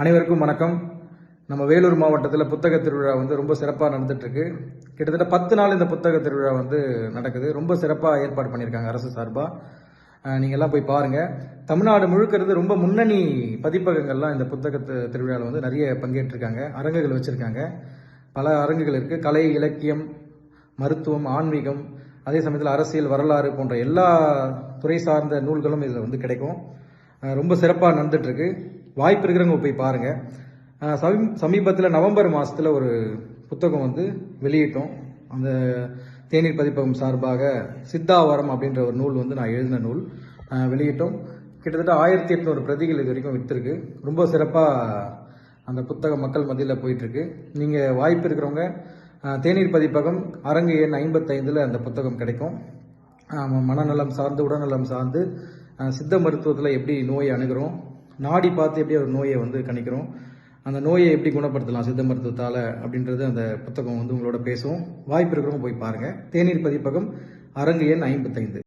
அனைவருக்கும் வணக்கம். நம்ம வேலூர் மாவட்டத்தில் புத்தக திருவிழா வந்து ரொம்ப சிறப்பாக நடந்துகிட்ருக்கு கிட்டத்தட்ட பத்து நாள் இந்த புத்தக திருவிழா வந்து நடக்குது. ரொம்ப சிறப்பாக ஏற்பாடு பண்ணியிருக்காங்க அரசு சார்பாக நீங்கள்லாம் போய் பாருங்கள் தமிழ்நாடு முழுக்கிறது ரொம்ப முன்னணி பதிப்பகங்கள்லாம் இந்த புத்தக திருவிழாவில் வந்து நிறைய பங்கேற்றிருக்காங்க. அரங்குகள் வச்சுருக்காங்க. பல அரங்குகள் இருக்குது கலை இலக்கியம் மருத்துவம் ஆன்மீகம் அதே சமயத்தில் அரசியல் வரலாறு போன்ற எல்லா துறை சார்ந்த நூல்களும் இதில் வந்து கிடைக்கும். ரொம்ப சிறப்பாக நடந்துட்டுருக்கு. வாய்ப்பு இருக்கிறவங்க போய் பாருங்கள் சமீ சமீபத்தில் நவம்பர் மாதத்தில் ஒரு புத்தகம் வந்து வெளியிட்டோம். அந்த தேநீர் பதிப்பகம் சார்பாக சித்தாவரம் அப்படின்ற ஒரு நூல் வந்து நான் எழுதின நூல். வெளியிட்டோம். கிட்டத்தட்ட ஆயிரத்தி எட்நூறு பிரதிகள் இது வரைக்கும் விற்றுருக்கு ரொம்ப சிறப்பாக அந்த புத்தகம் மக்கள் மத்தியில் போயிட்டுருக்கு. நீங்கள் வாய்ப்பு இருக்கிறவங்க தேநீர் பதிப்பகம் அரங்கு எண் ஐம்பத்தைந்தில் அந்த புத்தகம் கிடைக்கும். மனநலம் சார்ந்து உடல்நலம் சார்ந்து சித்த மருத்துவத்தில் எப்படி நோயை அணுகிறோம் நாடி பார்த்து எப்படி ஒரு நோயை வந்து கணிக்கிறோம்? அந்த நோயை எப்படி குணப்படுத்தலாம் சித்த மருத்துவத்தால் அப்படின்றது அந்த புத்தகம் வந்து உங்களோட பேசுவோம் வாய்ப்பு இருக்கிறவங்க போய் பாருங்கள் தேநீர் பதிப்பகம் அரங்கு எண் ஐம்பத்தைந்து.